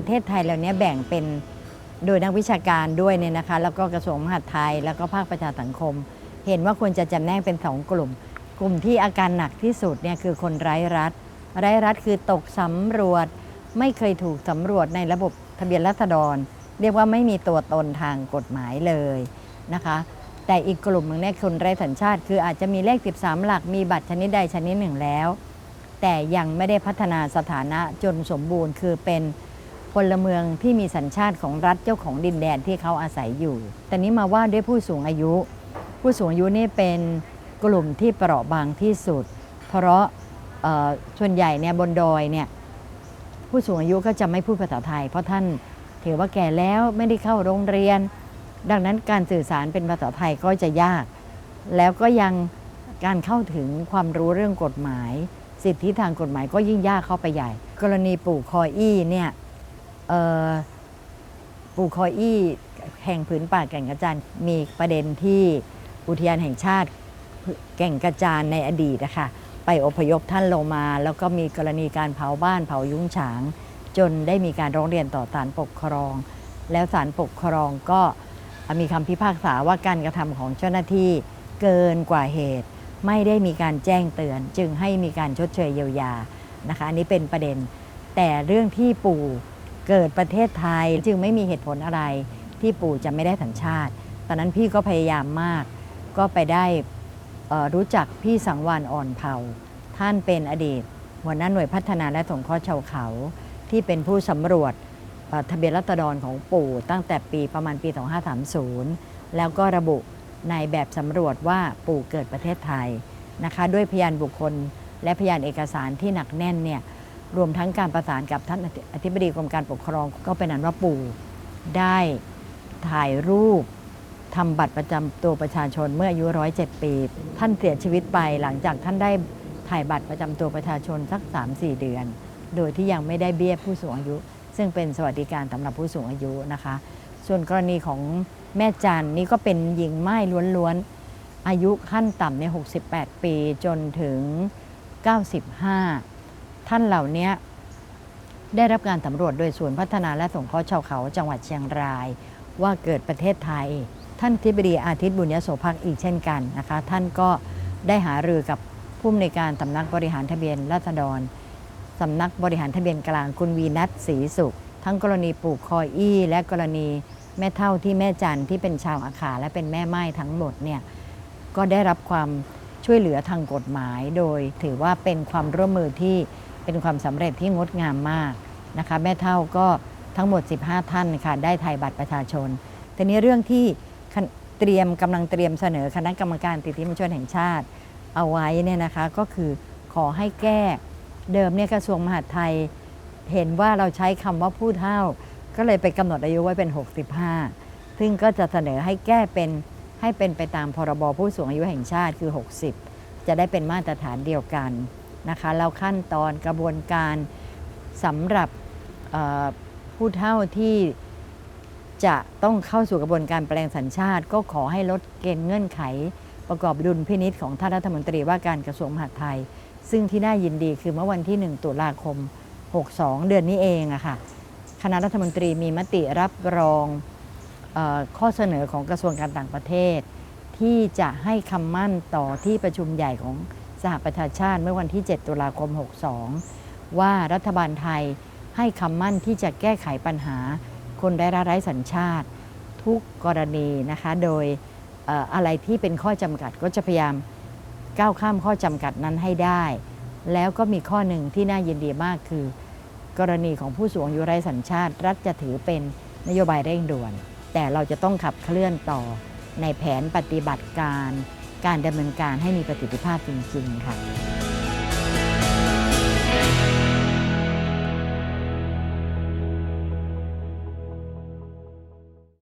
ประเทศไทยเราเนี้ยแบ่งเป็นโดยนักวิชาการด้วยเนี่ยนะคะ แล้วก็กระทรวงมหาดไทย แล้วก็ภาคประชาสังคม เห็นว่าควรจะจำแนกเป็นสองกลุ่ม กลุ่มที่อาการหนักที่สุดเนี่ยคือคนไร้รัฐ ไร้รัฐคือตกสำรวจ ไม่เคยถูกสำรวจในระบบทะเบียนราษฎร เรียกว่าไม่มีตัวตนทางกฎหมายเลยนะคะ แต่อีกกลุ่มหนึ่งเนี่ยคนไร้สัญชาติ คืออาจจะมีเลข 13 หลักมีบัตรชนิดใดชนิดหนึ่งแล้ว แต่ยังไม่ได้พัฒนาสถานะจนสมบูรณ์คือเป็น พลเมืองที่มีสัญชาติของรัฐเจ้าของดินแดนที่เขาอาศัยอยู่ แต่นี้มาว่าด้วยผู้สูงอายุ ผู้สูงอายุนี่เป็นกลุ่มที่เปราะบางที่สุด เพราะส่วนใหญ่เนี่ยบนดอยเนี่ยผู้สูงอายุก็จะไม่พูดภาษาไทย เพราะท่านถือว่าแก่แล้วไม่ได้เข้าโรงเรียน ดังนั้นการสื่อสารเป็นภาษาไทยก็จะยาก แล้วก็ยังการเข้าถึงความรู้เรื่องกฎหมาย สิทธิทางกฎหมายก็ยิ่งยากเข้าไปใหญ่ กรณีปู่คอยอี้เนี่ย ปู่คอยอี้แห่งผืนป่าแก่งกระจานมีประเด็นที่อุทยานแห่งชาติแก่งกระจานในอดีตนะคะไปอพยพท่านลงมา แล้วก็มีกรณีการเผาบ้านเผายุ้งฉาง จนได้มีการร้องเรียนต่อศาลปกครอง แล้วศาลปกครองก็มีคำพิพากษาว่าการกระทำของเจ้าหน้าที่เกินกว่าเหตุ ไม่ได้มีการแจ้งเตือน จึงให้มีการชดเชยเยียวยานะคะอันนี้เป็นประเด็น แต่เรื่องที่ปู่ เกิดประเทศไทยจึงไม่มีเหตุผลอะไรที่ปู่จะไม่ได้สัญชาติ ตอนนั้นพี่ก็พยายามมาก ก็ไปได้รู้จักพี่สังวานอ่อนเผา ท่านเป็นอดีตหัวหน้าหน่วยพัฒนาและสงเคราะห์ชาวเขา ที่เป็นผู้สำรวจทะเบียนรัษฎรของปู่ ตั้งแต่ปีประมาณปี 2530 แล้วก็ระบุในแบบสำรวจว่าปู่เกิดประเทศไทยนะคะ ด้วยพยานบุคคลและพยานเอกสารที่หนักแน่นเนี่ย รวมทั้งการประสานกับท่านอธิบดีกรมการปกครองก็เป็นนั้นว่าปู่ได้ถ่ายรูปทำบัตรประจำตัวประชาชนเมื่ออายุ 107 ปี ท่านเสียชีวิตไปหลังจากท่านได้ถ่ายบัตรประจำตัวประชาชนสัก 3-4 เดือน โดยที่ยังไม่ได้เบี้ยผู้สูงอายุ ซึ่งเป็นสวัสดิการสำหรับผู้สูงอายุนะคะ ส่วนกรณีของแม่จันนี่ก็เป็นหญิงไม้ล้วนๆอายุขั้นต่ำเนี่ย68 ปีจนถึง 95 ท่านเหล่านี้ได้รับการสำรวจโดยศูนย์พัฒนาและสงเคราะห์ชาวเขาจังหวัดเชียงราย ว่าเกิดประเทศไทย ท่านทิบดีอาทิตย์บุญยโสภักอีกเช่นกันนะคะ ท่านก็ได้หารือกับผู้อำนวยการสำนักบริหารทะเบียนราษฎรสำนักบริหารทะเบียนกลางคุณวีนัทศรีสุข ทั้งกรณีปลูกคอยอี้ และกรณีแม่เท่าที่แม่จันที่เป็นชาวอาขาและเป็นแม่ไม้ทั้งหมดเนี่ยก็ได้รับความช่วยเหลือทางกฎหมาย โดยถือว่าเป็นความร่วมมือที่ เป็นความสำเร็จที่งดงามมากนะคะแม่เท่าก็ทั้งหมด 15 ท่านค่ะได้ไทยบัตรประชาชนทีนี้เรื่องที่เตรียมกำลังเตรียมเสนอคณะกรรมการสิทธิมชนแห่งชาติ เอาไว้เนี่ยนะคะก็คือขอให้แก้เดิมเนี่ยกระทรวงมหาดไทย เห็นว่าเราใช้คำว่าผู้เฒ่า ก็เลยไปกำหนดอายุไว้เป็น 65 ซึ่งก็จะเสนอให้แก้เป็นให้เป็นไปตามพรบผู้สูงอายุแห่งชาติคือ 60 จะได้เป็นมาตรฐานเดียวกัน นะคะแล้วขั้นตอนกระบวนการสำหรับผู้เฒ่าที่จะต้องเข้าสู่กระบวนการแปลงสัญชาติ ก็ขอให้ลดเกณฑ์เงื่อนไข ประกอบดุลพินิษของท่านรัฐมนตรีว่าการกระทรวงมหาดไทย ซึ่งที่น่ายินดีคือเมื่อวันที่ 1 ตุลาคม 62 เดือนนี้เองอะค่ะคณะรัฐมนตรีมีมติรับรองออข้อเสนอของกระทรวงการต่างประเทศ ที่จะให้คำมั่นต่อที่ประชุมใหญ่ของ สหประชาชาติเมื่อวันที่ 7 ตุลาคม 62 ว่ารัฐบาลไทยให้คำมั่นที่จะแก้ไขปัญหา คนไร้รัฐไร้สัญชาติ ทุกกรณีนะคะ โดยเอ่ออะไรที่เป็นข้อจำกัดก็จะพยายามก้าวข้ามข้อจำกัดนั้นให้ได้ แล้วก็มีข้อหนึ่งที่น่ายินดีมากคือ กรณีของผู้สูงอายุไร้สัญชาติ รัฐจะถือเป็นนโยบายเร่งด่วน แต่เราจะต้องขับเคลื่อนต่อในแผนปฏิบัติการ การดำเนินการให้มีประสิทธิภาพจริง ๆ ค่ะ